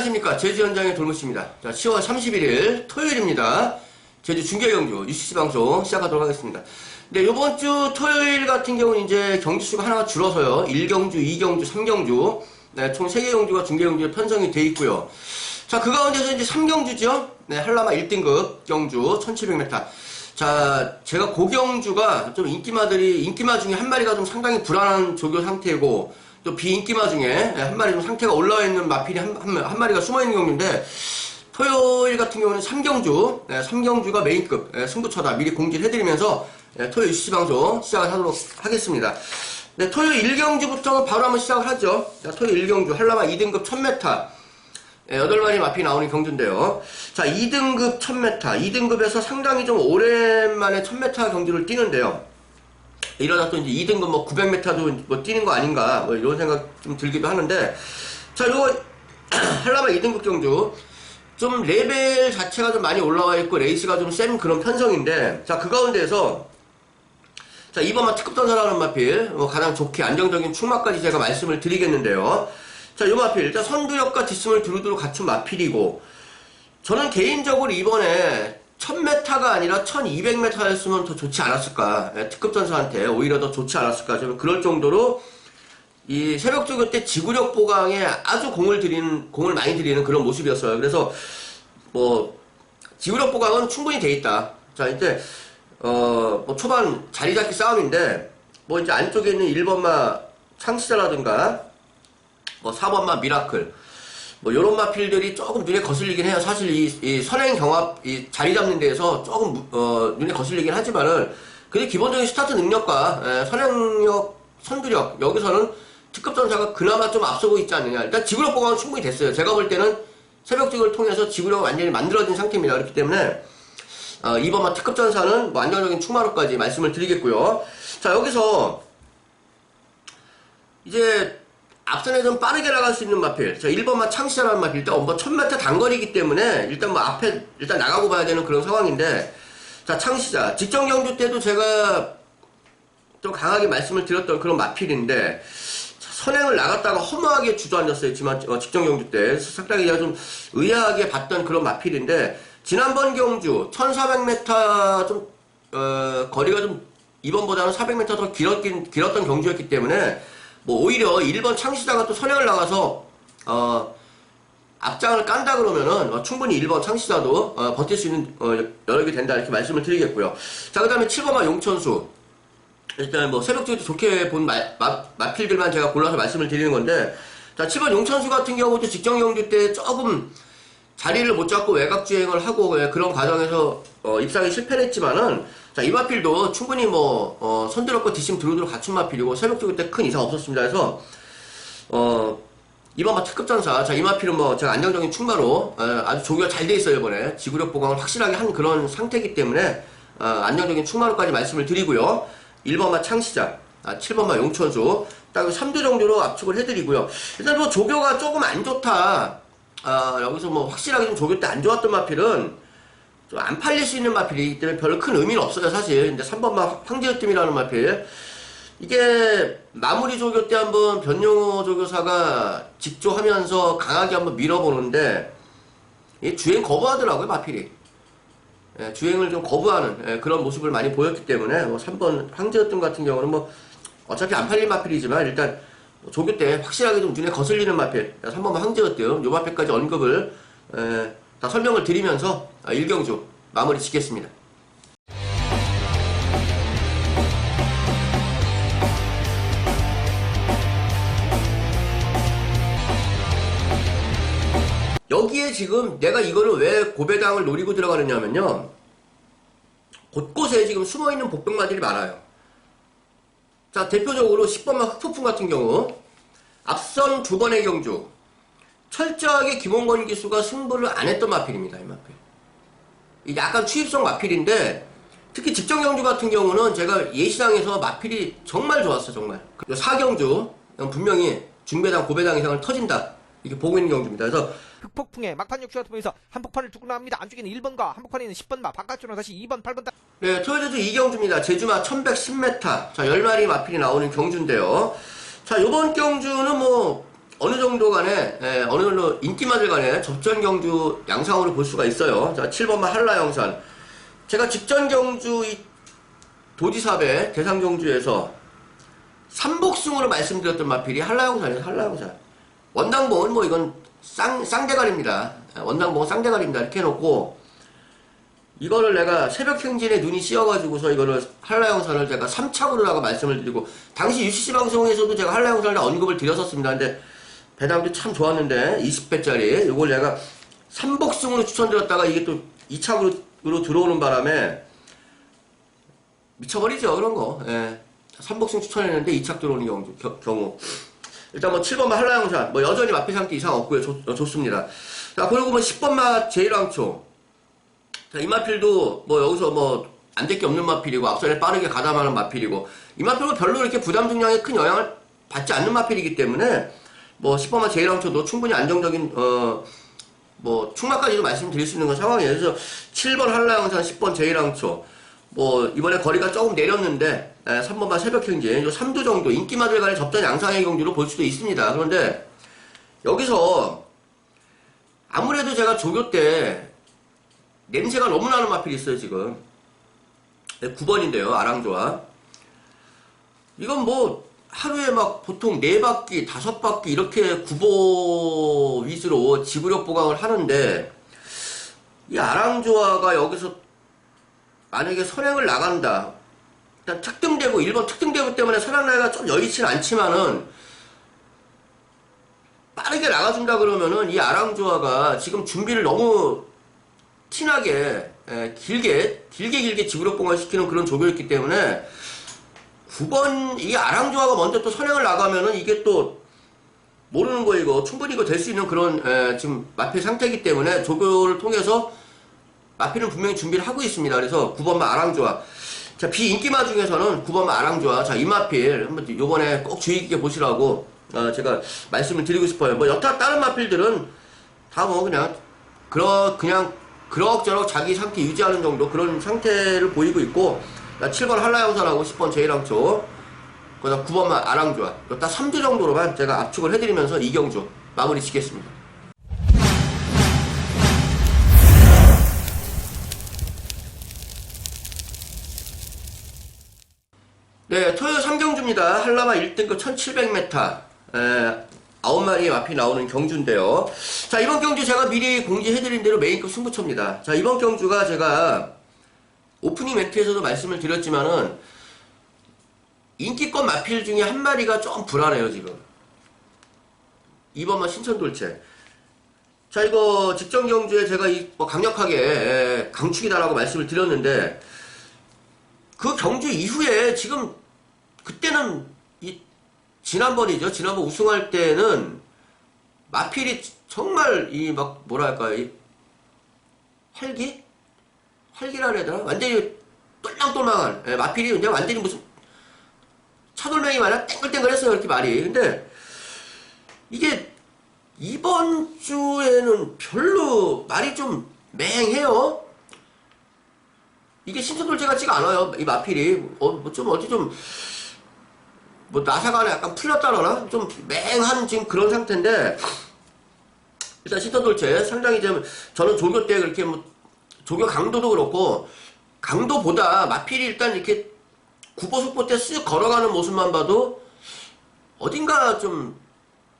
안녕하십니까. 제주 현장의 돌무씨입니다. 자, 10월 31일 토요일입니다. 제주 중계경주 UCC 방송 시작하도록 하겠습니다. 네, 요번 주 토요일 같은 경우는 이제 경주수가 하나가 줄어서요. 1경주, 2경주, 3경주. 네, 총 3개 경주가 중계경주에 편성이 돼 있고요. 자, 그 가운데서 이제 3경주죠. 네, 한라마 1등급 경주 1700m. 자, 제가 고경주가 좀 인기마들이, 인기마 중에 한 마리가 좀 상당히 불안한 조교 상태고, 또 비인기마 중에 한 마리 좀 상태가 올라와 있는 마필이 한, 한, 한 마리가 숨어 있는 경우인데, 토요일 같은 경우는 3경주, 네, 3경주가 메인급 네, 승부처다 미리 공지를 해드리면서 네, 토요일 UC 방송 시작을 하도록 하겠습니다. 네, 토요일 1경주부터 바로 한번 시작을 하죠. 자, 토요일 1경주 한라마 2등급 1000m. 예, 8마리 마피 나오는 경주인데요. 자, 2등급 1000m. 2등급에서 상당히 좀 오랜만에 1000m 경주를 뛰는데요. 이러다 또 이제 2등급 뭐 900m도 뭐 뛰는 거 아닌가, 뭐 이런 생각 좀 들기도 하는데, 자, 요거, 한라마 2등급 경주. 좀 레벨 자체가 좀 많이 올라와 있고, 레이스가 좀 센 그런 편성인데, 자, 그 가운데에서, 자, 이번만 특급 전사라는 마필, 뭐 가장 좋게 안정적인 충마까지 제가 말씀을 드리겠는데요. 자, 요 마필. 일단 선두역과 뒷심을 두루두루 갖춘 마필이고, 저는 개인적으로 이번에 1000m가 아니라 1200m였으면 더 좋지 않았을까. 예, 특급 전사한테 오히려 더 좋지 않았을까. 저는 그럴 정도로 이 새벽 조교 때 지구력 보강에 아주 공을 들이는, 공을 많이 들이는 그런 모습이었어요. 그래서 뭐, 지구력 보강은 충분히 돼 있다. 자, 이제, 어, 뭐 초반 자리 잡기 싸움인데, 뭐 이제 안쪽에 있는 1번마 창시자라든가, 뭐 4번마 미라클, 뭐 요런 마필들이 조금 눈에 거슬리긴 해요. 사실 이, 이 선행 경합, 이 자리 잡는 데에서 조금, 무- 어, 눈에 거슬리긴 하지만은, 근데 기본적인 스타트 능력과, 에, 선행력, 선두력, 여기서는 특급 전사가 그나마 좀 앞서고 있지 않느냐. 일단 지구력 보강은 충분히 됐어요. 제가 볼 때는 새벽직을 통해서 지구력이 완전히 만들어진 상태입니다. 그렇기 때문에, 어, 이번만 특급 전사는 뭐 안정적인 충마로까지 말씀을 드리겠고요. 자, 여기서, 이제, 앞선에 좀 빠르게 나갈 수 있는 마필. 자, 1번만 창시자라는 마필. 일단 뭐 1000m 단거리이기 때문에 일단 뭐 앞에 일단 나가고 봐야 되는 그런 상황인데. 자, 창시자. 직전 경주 때도 제가 좀 강하게 말씀을 드렸던 그런 마필인데. 자, 선행을 나갔다가 허무하게 주저앉았어요. 지만, 어, 직전 경주 때. 상당히 제가 좀 의아하게 봤던 그런 마필인데. 지난번 경주 1400m 좀, 어, 거리가 좀 이번보다는 400m 더 길었긴, 길었던 경주였기 때문에 뭐 오히려 1번 창시자가 또 선행을 나가서 어 앞장을 깐다 그러면은 어, 충분히 1번 창시자도 어, 버틸 수 있는 어, 여력이 된다 이렇게 말씀을 드리겠고요. 자 그다음에 7번마 용천수 일단 뭐 새벽적으로 좋게 본 마, 마, 마필들만 제가 골라서 말씀을 드리는 건데 자 7번 용천수 같은 경우도 직전 경주 때 조금 자리를 못 잡고 외곽 주행을 하고 예, 그런 과정에서 어, 입상에 실패를 했지만은 자, 이 마필도 충분히 뭐 어, 선두롭고 뒷심 두루두루 갖춘 마필이고 새벽 쪽일 때 큰 이상 없었습니다. 그래서 어, 이번 마 특급 전사 자, 이 마필은 뭐 제가 안정적인 충마로 어, 아주 조교가 잘 돼 있어요 이번에 지구력 보강을 확실하게 한 그런 상태이기 때문에 어, 안정적인 충마로까지 말씀을 드리고요. 1번마 창시자, 아, 7번마 용천수 딱 3두 정도로 압축을 해드리고요. 일단 뭐 조교가 조금 안 좋다. 아, 여기서 뭐 확실하게 좀 조교 때 안 좋았던 마필은 좀 안 팔릴 수 있는 마필이기 때문에 별로 큰 의미는 없어요, 사실. 근데 3번마 황제으뜸이라는 마필. 이게 마무리 조교 때 한번 변용호 조교사가 직조하면서 강하게 한번 밀어보는데 이 주행 거부하더라고요, 마필이. 예, 주행을 좀 거부하는 예, 그런 모습을 많이 보였기 때문에 뭐 3번 황제으뜸 같은 경우는 뭐 어차피 안 팔릴 마필이지만 일단 조교 때 확실하게 좀 눈에 거슬리는 마필 3번 황제으뜸 요 마필까지 언급을 에, 다 설명을 드리면서 아, 일경주 마무리 짓겠습니다. 여기에 지금 내가 이거를 왜 고배당을 노리고 들어가느냐면요. 곳곳에 지금 숨어있는 복병마들이 많아요. 자, 대표적으로 10번마 흑폭풍 같은 경우, 앞선 두 번의 경주, 철저하게 김원건 기수가 승부를 안 했던 마필입니다, 이 마필. 이 약간 추입성 마필인데, 특히 직전 경주 같은 경우는 제가 예시장에서 마필이 정말 좋았어, 정말. 4경주, 분명히 중배당, 고배당 이상을 터진다. 이렇게 보고 있는 경주입니다. 그래서 흑폭풍에 막판 욕심을 통해서 한폭판을 두고 나옵니다. 안쪽에는 1번과 한폭판에 있는 10번 마 바깥쪽으로 다시 2번, 8번 다 네, 토요제주 이경주입니다. 제주마 1110m. 자, 10마리 마필이 나오는 경주인데요. 자, 요번 경주는 뭐, 어느 정도 간에 예, 어느 정도 인기마들 간에 접전 경주 양상으로 볼 수가 있어요. 자, 7번만 한라 영산. 제가 직전 경주 이 도지사배 대상 경주에서 삼복승으로 말씀드렸던 마필이 한라영산이에요. 한라영산. 원당봉은 뭐 이건 쌍 쌍대가리입니다. 예, 원당봉은 쌍대가리입니다. 이렇게 해놓고 이거를 내가 새벽 행진에 눈이 씌어가지고서 이거를 한라영산을 제가 3차구로라고 말씀을 드리고 당시 UCC 방송에서도 제가 한라영산을 언급을 드렸었습니다. 근데 배당도 참 좋았는데 20배짜리 이걸 내가 삼복승으로 추천드렸다가 이게 또 2차구로 들어오는 바람에 미쳐버리죠 그런 거. 예. 삼복승 추천했는데 2착 들어오는 경우, 겨- 경우. 일단 뭐 7번마 한라영산 뭐 여전히 마피 상태 이상 없고요. 좋, 어, 좋습니다. 자 그리고 뭐 10번마 제일왕초 자, 이 마필도 뭐 여기서 뭐 안 될 게 없는 마필이고 앞선에 빠르게 가담하는 마필이고 이 마필은 별로 이렇게 부담 중량에 큰 영향을 받지 않는 마필이기 때문에 뭐 10번만 제일왕초도 충분히 안정적인 어 뭐 충마까지도 말씀드릴 수 있는 건 상황이에요. 그래서 7번 한라영산 10번 제일왕초 뭐 이번에 거리가 조금 내렸는데 3번만 새벽 행진 요 3두 정도 인기마들 간의 접전 양상의 경주로 볼 수도 있습니다. 그런데 여기서 아무래도 제가 조교 때 냄새가 너무 나는 마필이 있어요, 지금. 네, 9번인데요, 아랑조아. 이건 뭐, 하루에 막 보통 4바퀴, 5바퀴 이렇게 구보 위주로 지구력 보강을 하는데, 이 아랑조아가 여기서 만약에 선행을 나간다. 일단 특등대부, 1번 특등대부 때문에 선행 나기가 좀 여의치는 않지만은, 빠르게 나가준다 그러면은 이 아랑조아가 지금 준비를 너무 티나게 예, 길게 길게 길게 지구력 공을 시키는 그런 조교였기 때문에 9번 이 아랑조아가 먼저 또 선행을 나가면은 이게 또 모르는 거 이거 충분히 이거 될 수 있는 그런 예, 지금 마필 상태이기 때문에 조교를 통해서 마필은 분명히 준비를 하고 있습니다. 그래서 9번만 아랑조아 자 비인기마 중에서는 9번만 아랑조아 자 이 마필 한번 요번에 꼭 주의 깊게 보시라고 어, 제가 말씀을 드리고 싶어요. 뭐 여타 다른 마필들은 다 뭐 그냥 그러 그냥 그럭저럭 자기 상태 유지하는 정도 그런 상태를 보이고 있고 7번 한라영선하고 10번 제일왕초 그다음 9번만 아랑조아 딱 3주 정도로만 제가 압축을 해드리면서 이경주 마무리 짓겠습니다. 네, 토요 3경주입니다. 한라마 1등급 1700m. 에, 9마리의 마피 나오는 경주인데요. 자, 이번 경주 제가 미리 공지해드린 대로 메인급 승부처입니다. 자, 이번 경주가 제가 오프닝 멘트에서도 말씀을 드렸지만은 인기권 마필 중에 한 마리가 좀 불안해요, 지금. 2번만 신천돌체. 자, 이거 직전 경주에 제가 이, 뭐 강력하게 에, 강축이다라고 말씀을 드렸는데 그 경주 이후에 지금 그때는 이 지난번이죠. 지난번 우승할 때는 마필이 정말 이 막 뭐랄까 이 활기 활기라 해야 되나 완전히 똘랑똘랑한 예, 마필이 그냥 완전히 무슨 차돌맹이 마냥 땡글땡글했어요 이렇게 말이. 근데 이게 이번 주에는 별로 말이 좀 맹해요. 이게 신선돌제 같지가 않아요. 이 마필이 어, 뭐좀 어디 좀 뭐 나사가 약간 풀렸다거나 좀 맹한 지금 그런 상태인데 일단 신선돌제 상당히 좀 저는 조교 때 그렇게 뭐 조교 강도도 그렇고 강도보다 마필이 일단 이렇게 구보속보 때 쓱 걸어가는 모습만 봐도 어딘가 좀,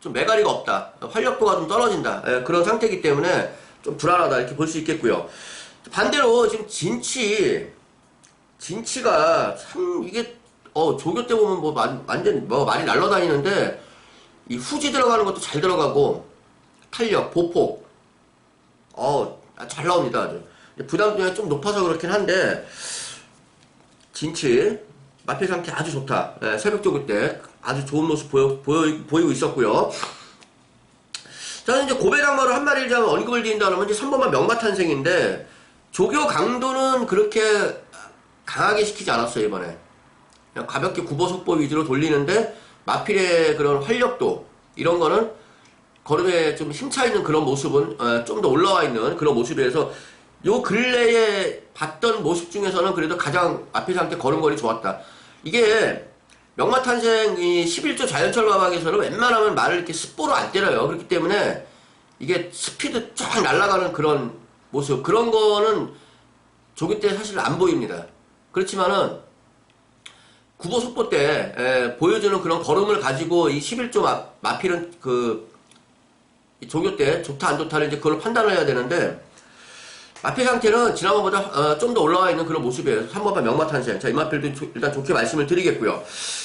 좀 매가리가 없다. 활력도가 좀 떨어진다. 예, 그런 상태이기 때문에 좀 불안하다. 이렇게 볼 수 있겠고요. 반대로 지금 진치, 진치가 참 이게, 어, 조교 때 보면 뭐 완- 완전 뭐 많이 날라다니는데 이 후지 들어가는 것도 잘 들어가고 탄력, 보폭, 어, 아, 잘 나옵니다. 아주. 부담 중에 좀 높아서 그렇긴 한데 진치 마필 상태 아주 좋다. 예, 새벽 조교 때 아주 좋은 모습 보여, 보여, 보이고 있었고요. 저는 이제 고배당마로 한 마리를 잡으면 언급을 드린다면 이제 3번만 명마 탄생인데 조교 강도는 그렇게 강하게 시키지 않았어요 이번에. 그냥 가볍게 구보 속보 위주로 돌리는데 마필의 그런 활력도 이런 거는 걸음에 좀 힘차 있는 그런 모습은 어, 좀더 올라와 있는 그런 모습이라서 요 근래에 봤던 모습 중에서는 그래도 가장 앞에 상태 걸음걸이 좋았다. 이게 명마탄생 이 11조 자연철 가방에서는 웬만하면 말을 이렇게 습보로 안 때려요. 그렇기 때문에 이게 스피드 쫙 날아가는 그런 모습 그런 거는 조기 때 사실 안 보입니다. 그렇지만은 구보 속보 때 에, 보여주는 그런 걸음을 가지고 이 11조 마, 마필은 그 조교 때 좋다 안 좋다를 이제 그걸 판단을 해야 되는데 마필 상태는 지난번보다 어, 좀 더 올라와 있는 그런 모습이에요. 3번만 명마탄생. 자, 이 마필도 조- 일단 좋게 말씀을 드리겠고요.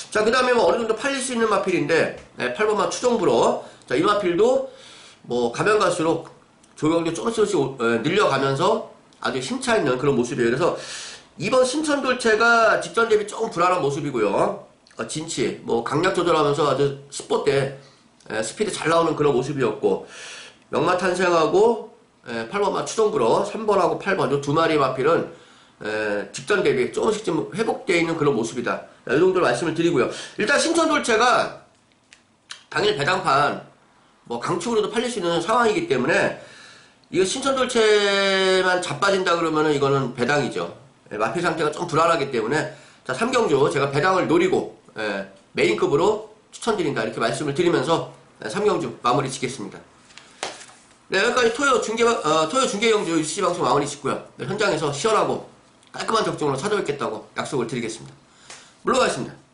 자, 그 다음에 뭐 어느 정도 팔릴 수 있는 마필인데, 네, 8번만 추정부로. 자, 이 마필도 뭐 가면 갈수록 조경도 조금씩 조금씩 오- 에, 늘려가면서 아주 힘차 있는 그런 모습이에요. 그래서 이번 신천 돌체가 직전 대비 조금 불안한 모습이고요. 어, 진치, 뭐 강약 조절하면서 아주 스포 때 에, 스피드 잘 나오는 그런 모습이었고 명마 탄생하고 8번만 추정부로 3번하고 8번 이두 마리 마필은 에, 직전 대비 조금씩 좀 회복되어 있는 그런 모습이다. 자, 이 정도로 말씀을 드리고요. 일단 신천 돌체가 당일 배당판 뭐 강축으로도 팔릴 수 있는 상황이기 때문에 이거 신천 돌체만 자빠진다 그러면은 이거는 배당이죠. 예, 마필 상태가 좀 불안하기 때문에 자 3경주 제가 배당을 노리고 예, 메인급으로 추천드린다 이렇게 말씀을 드리면서 예, 3경주 마무리 짓겠습니다. 네 여기까지 토요 중계 어, 토요 중계 경주 UC 방송 마무리 짓고요. 네, 현장에서 시원하고 깔끔한 적중으로 찾아뵙겠다고 약속을 드리겠습니다. 물러가겠습니다.